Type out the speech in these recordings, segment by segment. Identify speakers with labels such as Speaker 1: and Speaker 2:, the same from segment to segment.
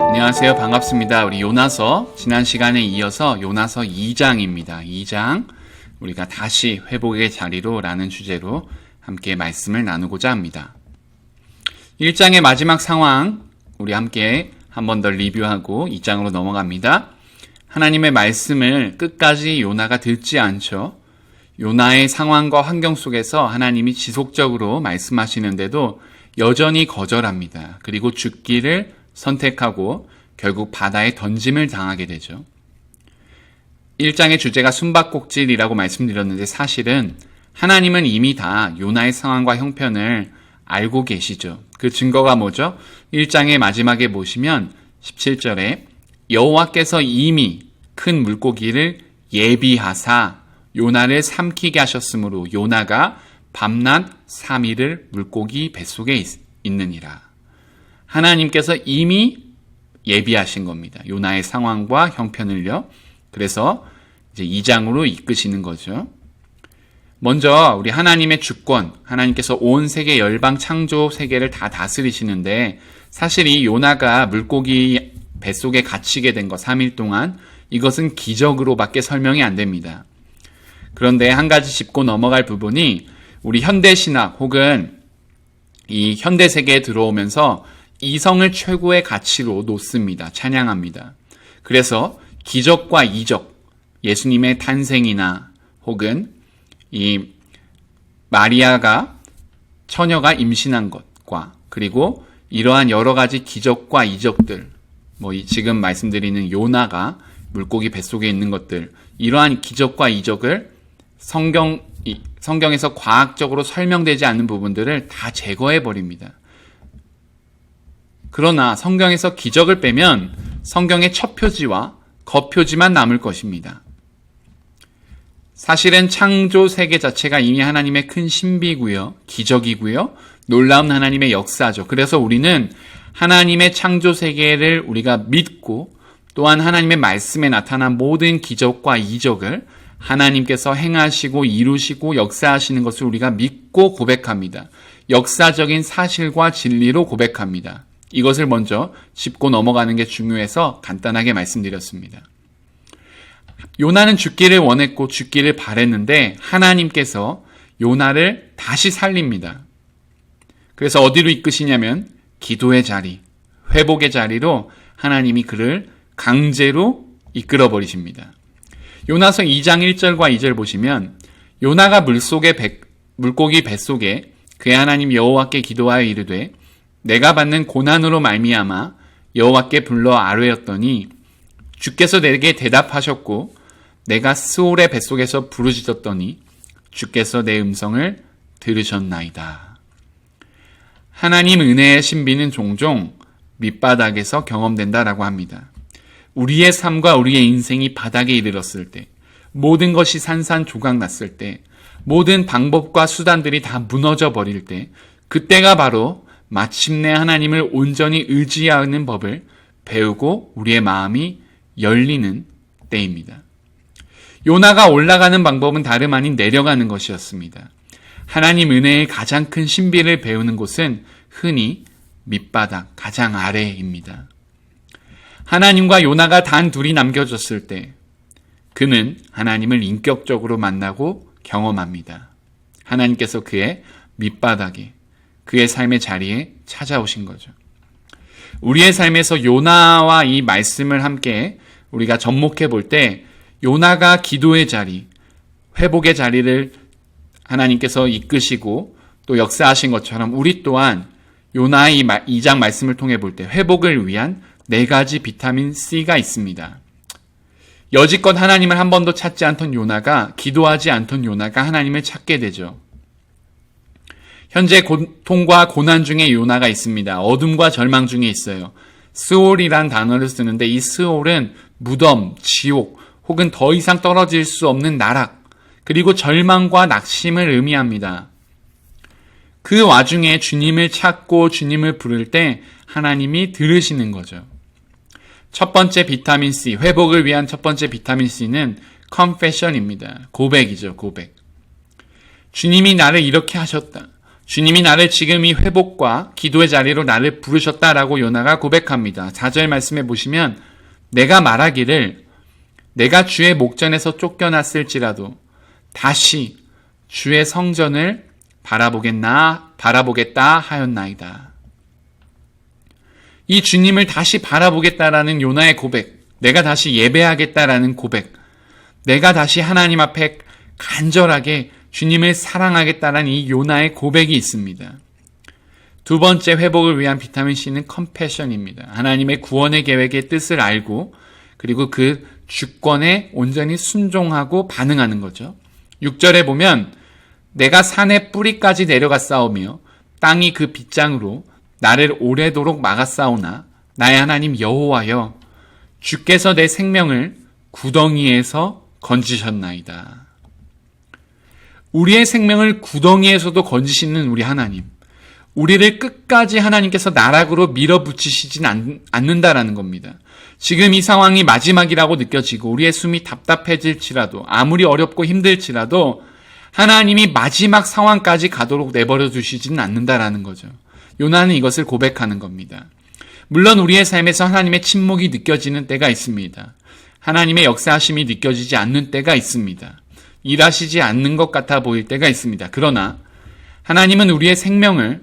Speaker 1: 안녕하세요. 반갑습니다. 우리 요나서 지난 시간에 이어서 요나서 2장입니다. 2장 우리가 다시 회복의 자리로라는 주제로 함께 말씀을 나누고자 합니다. 1장의 마지막 상황 우리 함께 한 번 더 리뷰하고 2장으로 넘어갑니다. 하나님의 말씀을 끝까지 요나가 듣지 않죠. 요나의 상황과 환경 속에서 하나님이 지속적으로 말씀하시는데도 여전히 거절합니다. 그리고 죽기를 선택하고 결국 바다에 던짐을 당하게 되죠. 1장의 주제가 숨바꼭질이라고 말씀드렸는데 사실은 하나님은 이미 다 요나의 상황과 형편을 알고 계시죠. 그 증거가 뭐죠? 1장의 마지막에 보시면 17절에 여호와께서 이미 큰 물고기를 예비하사 요나를 삼키게 하셨으므로 요나가 밤낮 3일을 물고기 뱃속에 있, 있느니라. 하나님께서 이미 예비하신 겁니다. 요나의 상황과 형편을요. 그래서 이제 2장으로 이끄시는 거죠. 먼저 우리 하나님의 주권, 하나님께서 온 세계 열방 창조 세계를 다 다스리시는데 사실 이 요나가 물고기 뱃속에 갇히게 된 거 3일 동안 이것은 기적으로밖에 설명이 안 됩니다. 그런데 한 가지 짚고 넘어갈 부분이 우리 현대 신학 혹은 이 현대 세계에 들어오면서 이성을 최고의 가치로 놓습니다. 찬양합니다. 그래서 기적과 이적, 예수님의 탄생이나 혹은 이 마리아가 처녀가 임신한 것과 그리고 이러한 여러 가지 기적과 이적들, 뭐 지금 말씀드리는 요나가 물고기 뱃속에 있는 것들, 이러한 기적과 이적을 성경, 성경에서 과학적으로 설명되지 않는 부분들을 다 제거해 버립니다. 그러나 성경에서 기적을 빼면 성경의 첫 표지와 겉표지만 남을 것입니다. 사실은 창조 세계 자체가 이미 하나님의 큰 신비고요, 기적이고요, 놀라운 하나님의 역사죠. 그래서 우리는 하나님의 창조 세계를 우리가 믿고 또한 하나님의 말씀에 나타난 모든 기적과 이적을 하나님께서 행하시고 이루시고 역사하시는 것을 우리가 믿고 고백합니다. 역사적인 사실과 진리로 고백합니다. 이것을 먼저 짚고 넘어가는 게 중요해서 간단하게 말씀드렸습니다. 요나는 죽기를 원했고 죽기를 바랬는데 하나님께서 요나를 다시 살립니다. 그래서 어디로 이끄시냐면 기도의 자리, 회복의 자리로 하나님이 그를 강제로 이끌어 버리십니다. 요나서 2장 1절과 2절 보시면 요나가 물속에 배, 물고기 뱃속에 그의 하나님 여호와께 기도하여 이르되 내가 받는 고난으로 말미암아 여호와께 불러 아뢰었더니 주께서 내게 대답하셨고 내가 스올의 뱃속에서 부르짖었더니 주께서 내 음성을 들으셨나이다. 하나님 은혜의 신비는 종종 밑바닥에서 경험된다라고 합니다. 우리의 삶과 우리의 인생이 바닥에 이르렀을 때, 모든 것이 산산조각 났을 때, 모든 방법과 수단들이 다 무너져 버릴 때, 그때가 바로 마침내 하나님을 온전히 의지하는 법을 배우고 우리의 마음이 열리는 때입니다. 요나가 올라가는 방법은 다름 아닌 내려가는 것이었습니다. 하나님 은혜의 가장 큰 신비를 배우는 곳은 흔히 밑바닥, 가장 아래입니다. 하나님과 요나가 단 둘이 남겨졌을 때 그는 하나님을 인격적으로 만나고 경험합니다. 하나님께서 그의 밑바닥에 그의 삶의 자리에 찾아오신 거죠. 우리의 삶에서 요나와 이 말씀을 함께 우리가 접목해 볼 때 요나가 기도의 자리, 회복의 자리를 하나님께서 이끄시고 또 역사하신 것처럼 우리 또한 요나의 이 장 말씀을 통해 볼 때 회복을 위한 네 가지 비타민 C가 있습니다. 여지껏 하나님을 한 번도 찾지 않던 요나가 기도하지 않던 요나가 하나님을 찾게 되죠. 현재 고통과 고난 중에 요나가 있습니다. 어둠과 절망 중에 있어요. 스올이란 단어를 쓰는데 이 스올은 무덤, 지옥, 혹은 더 이상 떨어질 수 없는 나락, 그리고 절망과 낙심을 의미합니다. 그 와중에 주님을 찾고 주님을 부를 때 하나님이 들으시는 거죠. 첫 번째 비타민 C, 회복을 위한 첫 번째 비타민 C는 confession입니다. 고백이죠, 고백. 주님이 나를 이렇게 하셨다. 주님이 나를 지금 이 회복과 기도의 자리로 나를 부르셨다라고 요나가 고백합니다. 4절 말씀에 보시면 내가 말하기를 내가 주의 목전에서 쫓겨났을지라도 다시 주의 성전을 바라보겠나 바라보겠다 하였나이다. 이 주님을 다시 바라보겠다라는 요나의 고백, 내가 다시 예배하겠다라는 고백, 내가 다시 하나님 앞에 간절하게 주님을 사랑하겠다라는 이 요나의 고백이 있습니다. 두 번째 회복을 위한 비타민 C는 컴패션입니다. 하나님의 구원의 계획의 뜻을 알고 그리고 그 주권에 온전히 순종하고 반응하는 거죠. 6절에 보면 내가 산의 뿌리까지 내려가 싸우며 땅이 그 빗장으로 나를 오래도록 막아 싸우나 나의 하나님 여호와여 주께서 내 생명을 구덩이에서 건지셨나이다. 우리의 생명을 구덩이에서도 건지시는 우리 하나님. 우리를 끝까지 하나님께서 나락으로 밀어붙이시진 않, 않는다라는 겁니다. 지금 이 상황이 마지막이라고 느껴지고 우리의 숨이 답답해질지라도 아무리 어렵고 힘들지라도 하나님이 마지막 상황까지 가도록 내버려 두시지는 않는다라는 거죠. 요나는 이것을 고백하는 겁니다. 물론 우리의 삶에서 하나님의 침묵이 느껴지는 때가 있습니다. 하나님의 역사하심이 느껴지지 않는 때가 있습니다. 일하시지 않는 것 같아 보일 때가 있습니다. 그러나 하나님은 우리의 생명을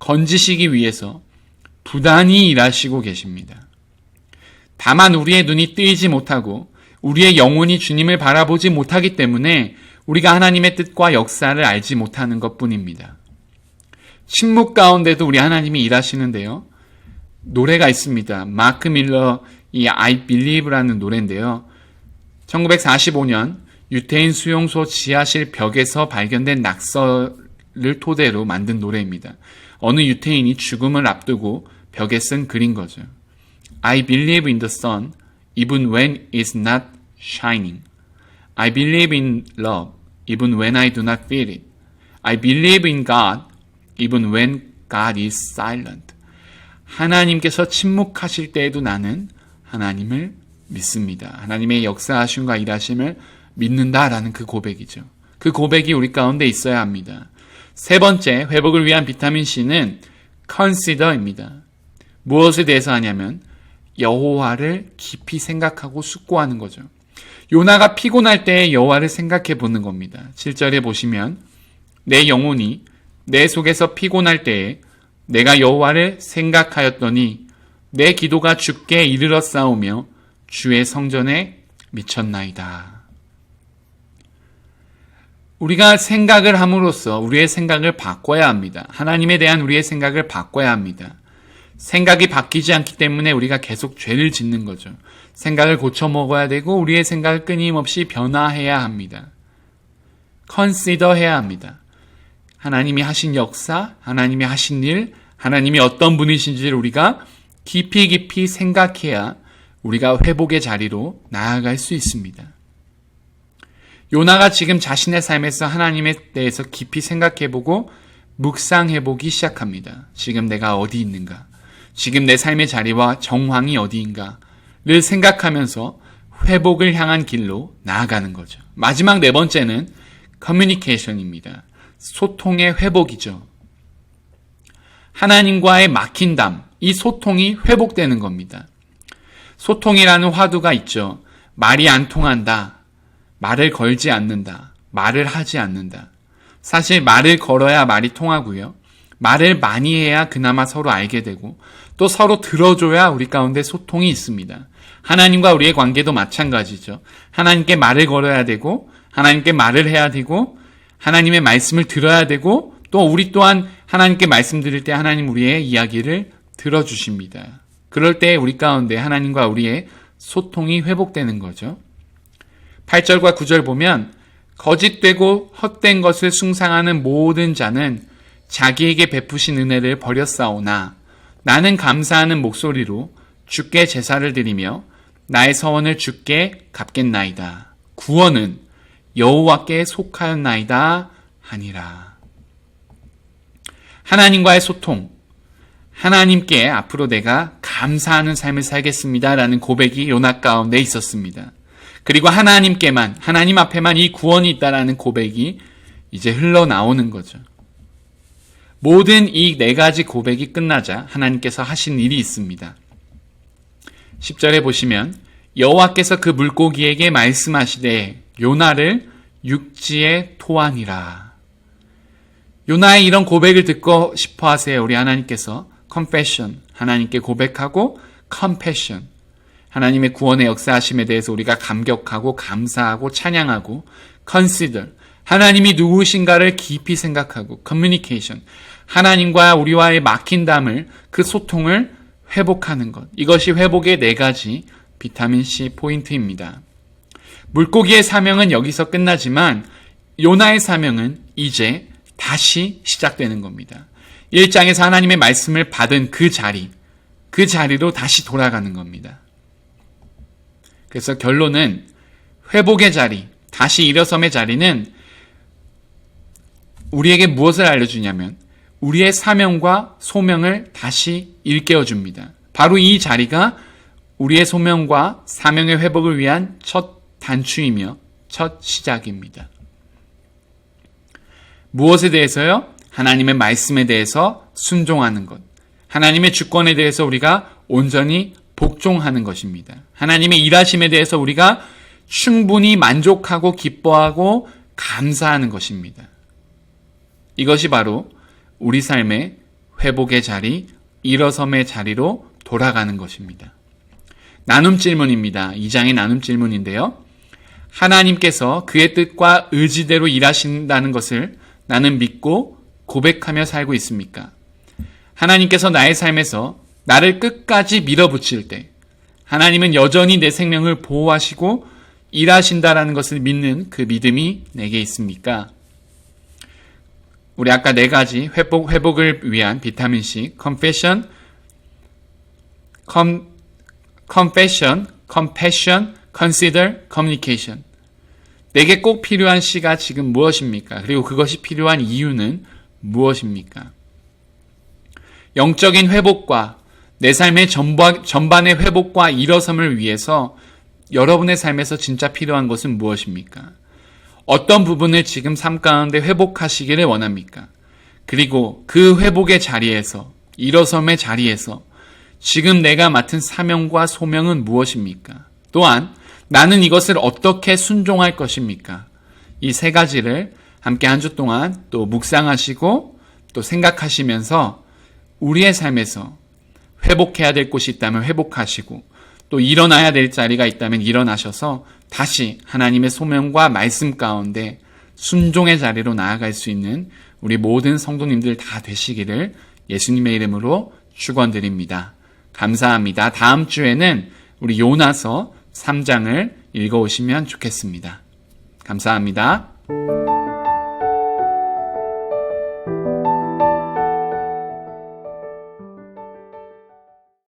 Speaker 1: 건지시기 위해서 부단히 일하시고 계십니다. 다만 우리의 눈이 뜨이지 못하고 우리의 영혼이 주님을 바라보지 못하기 때문에 우리가 하나님의 뜻과 역사를 알지 못하는 것 뿐입니다. 침묵 가운데도 우리 하나님이 일하시는데요. 노래가 있습니다. 마크 밀러 이 I Believe라는 노래인데요. 1945년 유태인 수용소 지하실 벽에서 발견된 낙서를 토대로 만든 노래입니다. 어느 유태인이 죽음을 앞두고 벽에 쓴 글인 거죠. I believe in the sun even when it's not shining. I believe in love even when I do not feel it. I believe in God even when God is silent. 하나님께서 침묵하실 때에도 나는 하나님을 믿습니다. 하나님의 역사하심과 일하심을 믿는다라는 그 고백이죠. 그 고백이 우리 가운데 있어야 합니다. 세 번째, 회복을 위한 비타민 C는 consider입니다. 무엇에 대해서 하냐면 여호와를 깊이 생각하고 숙고하는 거죠. 요나가 피곤할 때 여호와를 생각해 보는 겁니다. 7절에 보시면 내 영혼이 내 속에서 피곤할 때에 내가 여호와를 생각하였더니 내 기도가 주께 이르러 싸우며 주의 성전에 미쳤나이다. 우리가 생각을 함으로써 우리의 생각을 바꿔야 합니다. 하나님에 대한 우리의 생각을 바꿔야 합니다. 생각이 바뀌지 않기 때문에 우리가 계속 죄를 짓는 거죠. 생각을 고쳐 먹어야 되고 우리의 생각을 끊임없이 변화해야 합니다. 컨시더 해야 합니다. 하나님이 하신 역사, 하나님이 하신 일, 하나님이 어떤 분이신지를 우리가 깊이 깊이 생각해야 우리가 회복의 자리로 나아갈 수 있습니다. 요나가 지금 자신의 삶에서 하나님에 대해서 깊이 생각해보고 묵상해보기 시작합니다. 지금 내가 어디 있는가? 지금 내 삶의 자리와 정황이 어디인가를 생각하면서 회복을 향한 길로 나아가는 거죠. 마지막 네 번째는 커뮤니케이션입니다. 소통의 회복이죠. 하나님과의 막힌 담, 이 소통이 회복되는 겁니다. 소통이라는 화두가 있죠. 말이 안 통한다. 말을 걸지 않는다. 말을 하지 않는다. 사실 말을 걸어야 말이 통하고요. 말을 많이 해야 그나마 서로 알게 되고 또 서로 들어줘야 우리 가운데 소통이 있습니다. 하나님과 우리의 관계도 마찬가지죠. 하나님께 말을 걸어야 되고 하나님께 말을 해야 되고 하나님의 말씀을 들어야 되고 또 우리 또한 하나님께 말씀 드릴 때 하나님 우리의 이야기를 들어주십니다. 그럴 때 우리 가운데 하나님과 우리의 소통이 회복되는 거죠. 8절과 9절 보면 거짓되고 헛된 것을 숭상하는 모든 자는 자기에게 베푸신 은혜를 버렸사오나 나는 감사하는 목소리로 주께 제사를 드리며 나의 서원을 주께 갚겠나이다. 구원은 여호와께 속하였나이다 하니라. 하나님과의 소통, 하나님께 앞으로 내가 감사하는 삶을 살겠습니다라는 고백이 요나 가운데 있었습니다. 그리고 하나님께만, 하나님 앞에만 이 구원이 있다라는 고백이 이제 흘러나오는 거죠. 모든 이 네 가지 고백이 끝나자 하나님께서 하신 일이 있습니다. 10절에 보시면 여호와께서 그 물고기에게 말씀하시되 요나를 육지에 토하니라. 요나의 이런 고백을 듣고 싶어 하세요. 우리 하나님께서 confession 하나님께 고백하고 compassion 하나님의 구원의 역사하심에 대해서 우리가 감격하고 감사하고 찬양하고 consider 하나님이 누구신가를 깊이 생각하고 communication 하나님과 우리와의 막힌 담을 그 소통을 회복하는 것 이것이 회복의 네 가지 비타민 C 포인트입니다. 물고기의 사명은 여기서 끝나지만 요나의 사명은 이제 다시 시작되는 겁니다. 1장에서 하나님의 말씀을 받은 그 자리, 그 자리로 다시 돌아가는 겁니다. 그래서 결론은 회복의 자리, 다시 일어섬의 자리는 우리에게 무엇을 알려주냐면 우리의 사명과 소명을 다시 일깨워 줍니다. 바로 이 자리가 우리의 소명과 사명의 회복을 위한 첫 단추이며 첫 시작입니다. 무엇에 대해서요? 하나님의 말씀에 대해서 순종하는 것. 하나님의 주권에 대해서 우리가 온전히 복종하는 것입니다. 하나님의 일하심에 대해서 우리가 충분히 만족하고 기뻐하고 감사하는 것입니다. 이것이 바로 우리 삶의 회복의 자리, 일어섬의 자리로 돌아가는 것입니다. 나눔 질문입니다. 2장의 나눔 질문인데요. 하나님께서 그의 뜻과 의지대로 일하신다는 것을 나는 믿고 고백하며 살고 있습니까? 하나님께서 나의 삶에서 나를 끝까지 밀어붙일 때 하나님은 여전히 내 생명을 보호하시고 일하신다라는 것을 믿는 그 믿음이 내게 있습니까? 우리 아까 네 가지 회복, 회복을 위한 비타민 C, confession, com, confession, compassion, consider, communication. 내게 꼭 필요한 C가 지금 무엇입니까? 그리고 그것이 필요한 이유는 무엇입니까? 영적인 회복과 내 삶의 전반의 회복과 일어섬을 위해서 여러분의 삶에서 진짜 필요한 것은 무엇입니까? 어떤 부분을 지금 삶 가운데 회복하시기를 원합니까? 그리고 그 회복의 자리에서, 일어섬의 자리에서 지금 내가 맡은 사명과 소명은 무엇입니까? 또한 나는 이것을 어떻게 순종할 것입니까? 이 세 가지를 함께 한 주 동안 또 묵상하시고 또 생각하시면서 우리의 삶에서 회복해야 될 곳이 있다면 회복하시고 또 일어나야 될 자리가 있다면 일어나셔서 다시 하나님의 소명과 말씀 가운데 순종의 자리로 나아갈 수 있는 우리 모든 성도님들 다 되시기를 예수님의 이름으로 축원드립니다. 감사합니다. 다음 주에는 우리 요나서 3장을 읽어 오시면 좋겠습니다. 감사합니다.